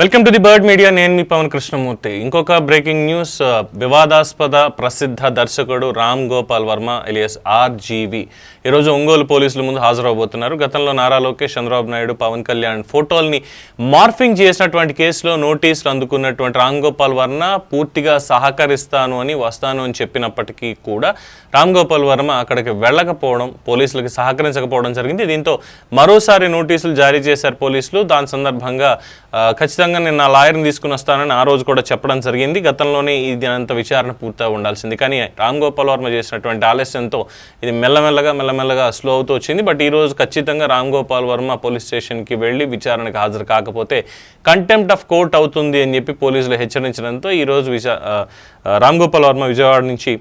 Welcome to the bird media నేను మీ పవన్ కృష్ణమూర్తి. ఇంకొక బ్రేకింగ్ న్యూస్ uh, వివాదాస్పద ప్రసిద్ధ దర్శకుడు రామ్ గోపాల్ వర్మ ఎలియస్ ఆర్జీవి. ఈరోజు ఒంగోలు పోలీసుల ముందు హాజరవబోతున్నారు. గతంలో నారా లోకేష్ చంద్రబాబు నాయుడు పవన్ కళ్యాణ్ ఫోటోల్ని మార్ఫింగ్ చేసినటువంటి కేసులో నోటీసులు అందుకున్నటువంటి రామ్ గోపాల్ వర్మ పూర్తిగా సహకరిస్తాను అని వస్తాను అని చెప్పినప్పటికీ కూడా రామ్ గోపాల్ వర్మ అక్కడికి వెళ్ళకపోవడం పోలీసులకి సహకరించకపోవడం జరిగింది. దీంతో మరోసారి నోటీసులు జారీ చేశారు పోలీసులు. దాని సందర్భంగా uh, ఖచ్చితంగా ఖచ్చితంగా నేను నా లాయర్ని తీసుకుని వస్తానని ఆ రోజు కూడా చెప్పడం జరిగింది. గతంలోనే ఇది అంత విచారణ పూర్తిగా ఉండాల్సింది. కానీ రామ్ గోపాల్ వర్మ చేసినటువంటి ఆలస్యంతో ఇది మెల్లమెల్లగా మెల్లమెల్లగా స్లో అవుతూ వచ్చింది. బట్ ఈరోజు ఖచ్చితంగా రామ్ గోపాల్ వర్మ పోలీస్ స్టేషన్కి వెళ్ళి విచారణకు హాజరు కాకపోతే కంటెంప్ట్ ఆఫ్ కోర్ట్ అవుతుంది అని చెప్పి పోలీసులు హెచ్చరించడంతో ఈరోజు విచా రామ్ గోపాల్ వర్మ విజయవాడ నుంచి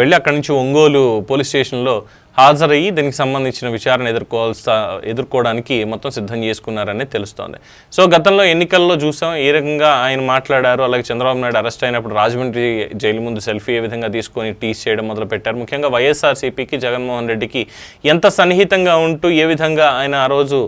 వెళ్ళి అక్కడి నుంచి ఒంగోలు పోలీస్ స్టేషన్లో హాజరయ్యి దీనికి సంబంధించిన విచారణ ఎదుర్కోవాల్సా ఎదుర్కోవడానికి మొత్తం సిద్ధం చేసుకున్నారని తెలుస్తోంది. సో గతంలో ఎన్నికల్లో చూసాం ఏ రకంగా ఆయన మాట్లాడారు అలాగే చంద్రబాబు నాయుడు అరెస్ట్ అయినప్పుడు రాజమండ్రి జైలు ముందు సెల్ఫీ ఏ విధంగా తీసుకొని టీస్ చేయడం మొదలు పెట్టారు ముఖ్యంగా వైఎస్ఆర్సీపీకి జగన్మోహన్ రెడ్డికి ఎంత సన్నిహితంగా ఉంటూ ఏ విధంగా ఆయన ఆ రోజు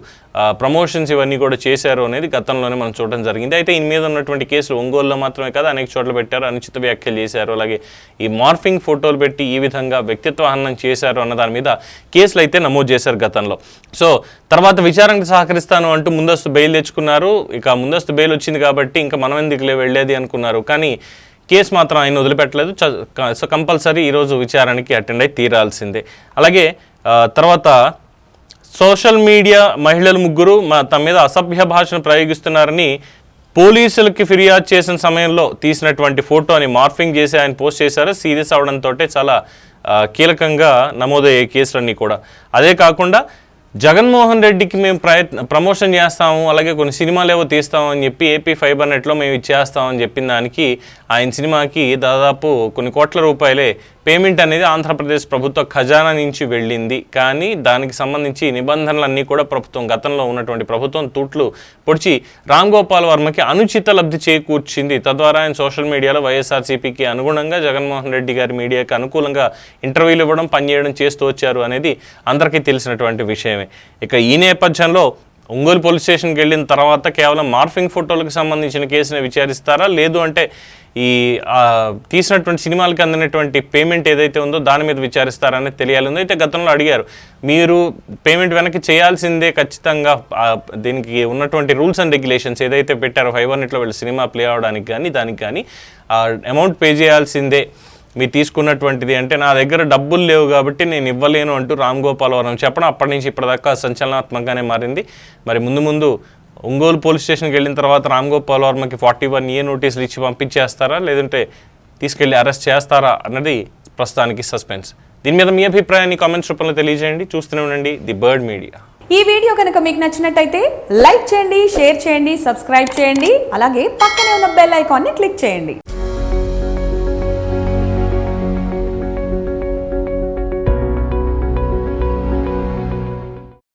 ప్రమోషన్స్ ఇవన్నీ కూడా చేశారు అనేది గతంలోనే మనం చూడడం జరిగింది. అయితే ఈయన మీద ఉన్నటువంటి కేసులు ఒంగోలులో మాత్రమే కాదు అనేక చోట్ల పెట్టారు అనుచిత వ్యాఖ్యలు చేశారు. అలాగే ఈ మార్ఫింగ్ ఫోటోలు పెట్టి ఈ విధంగా వ్యక్తిత్వ హనం చేశారు అన్న దాని మీద కేసులు అయితే నమోదు చేశారు గతంలో. సో తర్వాత విచారణకు సహకరిస్తాను అంటూ ముందస్తు బెయిల్ తెచ్చుకున్నారు. ఇక ముందస్తు బెయిల్ వచ్చింది కాబట్టి ఇంకా మనం ఎందుకులే వెళ్ళేది అనుకున్నారు. కానీ కేసు మాత్రం ఆయన వదిలిపెట్టలేదు. సో కంపల్సరీ ఈరోజు విచారణకి అటెండ్ అయి తీరాల్సిందే. అలాగే తర్వాత సోషల్ మీడియా మహిళలు ముగ్గురు మా తమ మీద అసభ్య భాషను ప్రయోగిస్తున్నారని పోలీసులకి ఫిర్యాదు చేసిన సమయంలో తీసినటువంటి ఫోటోని మార్ఫింగ్ చేసి ఆయన పోస్ట్ చేశారు. సీరియస్ అవడంతో చాలా కీలకంగా నమోదయ్యే కేసులన్నీ కూడా. అదే కాకుండా జగన్మోహన్ రెడ్డికి మేము ప్రయత్న ప్రమోషన్ చేస్తాము అలాగే కొన్ని సినిమాలు ఏవో తీస్తాము అని చెప్పి ఏపీ ఫైబర్ నెట్లో మేము ఇచ్చేస్తామని చెప్పిన దానికి ఆయన సినిమాకి దాదాపు కొన్ని కోట్ల రూపాయలే పేమెంట్ అనేది ఆంధ్రప్రదేశ్ ప్రభుత్వ ఖజానా నుంచి వెళ్ళింది. కానీ దానికి సంబంధించి నిబంధనలన్నీ కూడా ప్రభుత్వం గతంలో ఉన్నటువంటి ప్రభుత్వం తూట్లు పొడిచి రామ్ గోపాల్ వర్మకి అనుచిత లబ్ధి చేకూర్చింది. తద్వారా ఆయన సోషల్ మీడియాలో వైఎస్ఆర్సీపీకి అనుగుణంగా జగన్మోహన్ రెడ్డి గారి మీడియాకి అనుకూలంగా ఇంటర్వ్యూలు ఇవ్వడం పనిచేయడం చేస్తూ వచ్చారు అనేది అందరికీ తెలిసినటువంటి విషయమే. ఇక ఈ నేపథ్యంలో ఒంగోలు పోలీస్ స్టేషన్కి వెళ్ళిన తర్వాత కేవలం మార్ఫింగ్ ఫోటోలకు సంబంధించిన కేసుని విచారిస్తారా? లేదు అంటే ఈ తీసినటువంటి సినిమాలకి అందినటువంటి పేమెంట్ ఏదైతే ఉందో దాని మీద విచారిస్తారనేది తెలియాలి అయితే గతంలో అడిగారు మీరు పేమెంట్ వెనక్కి చేయాల్సిందే ఖచ్చితంగా దీనికి ఉన్నటువంటి రూల్స్ అండ్ రెగ్యులేషన్స్ ఏదైతే పెట్టారో ఫైవ్ ఇట్లో వీళ్ళు సినిమా ప్లే అవడానికి కానీ దానికి కానీ అమౌంట్ పే చేయాల్సిందే. మీరు తీసుకున్నటువంటిది అంటే నా దగ్గర డబ్బులు లేవు కాబట్టి నేను ఇవ్వలేను అంటూ రామ్ గోపాల్ వరం చెప్పడం అప్పటి నుంచి ఇప్పటిదాకా సంచలనాత్మకంగానే మారింది. మరి ముందు ముందు ఒంగోలు పోలీస్ స్టేషన్కి వెళ్ళిన తర్వాత రామ్ గోపాల్ వర్మకి ఫార్టీ వన్ ఏ నోటీసులు ఇచ్చి పంపించేస్తారా? లేదంటే తీసుకెళ్ళి అరెస్ట్ చేస్తారా? అన్నది ప్రస్తుతానికి సస్పెన్స్. దీని మీద మీ అభిప్రాయాన్ని కామెంట్స్ రూపంలో తెలియజేయండి. చూస్తూనే ఉండండి ది బర్డ్ మీడియా. ఈ వీడియో కనుక మీకు నచ్చినట్టయితే లైక్ చేయండి షేర్ చేయండి సబ్స్క్రైబ్ చేయండి. అలాగే పక్కనే ఉన్న బెల్ ఐకాన్ని క్లిక్ చేయండి.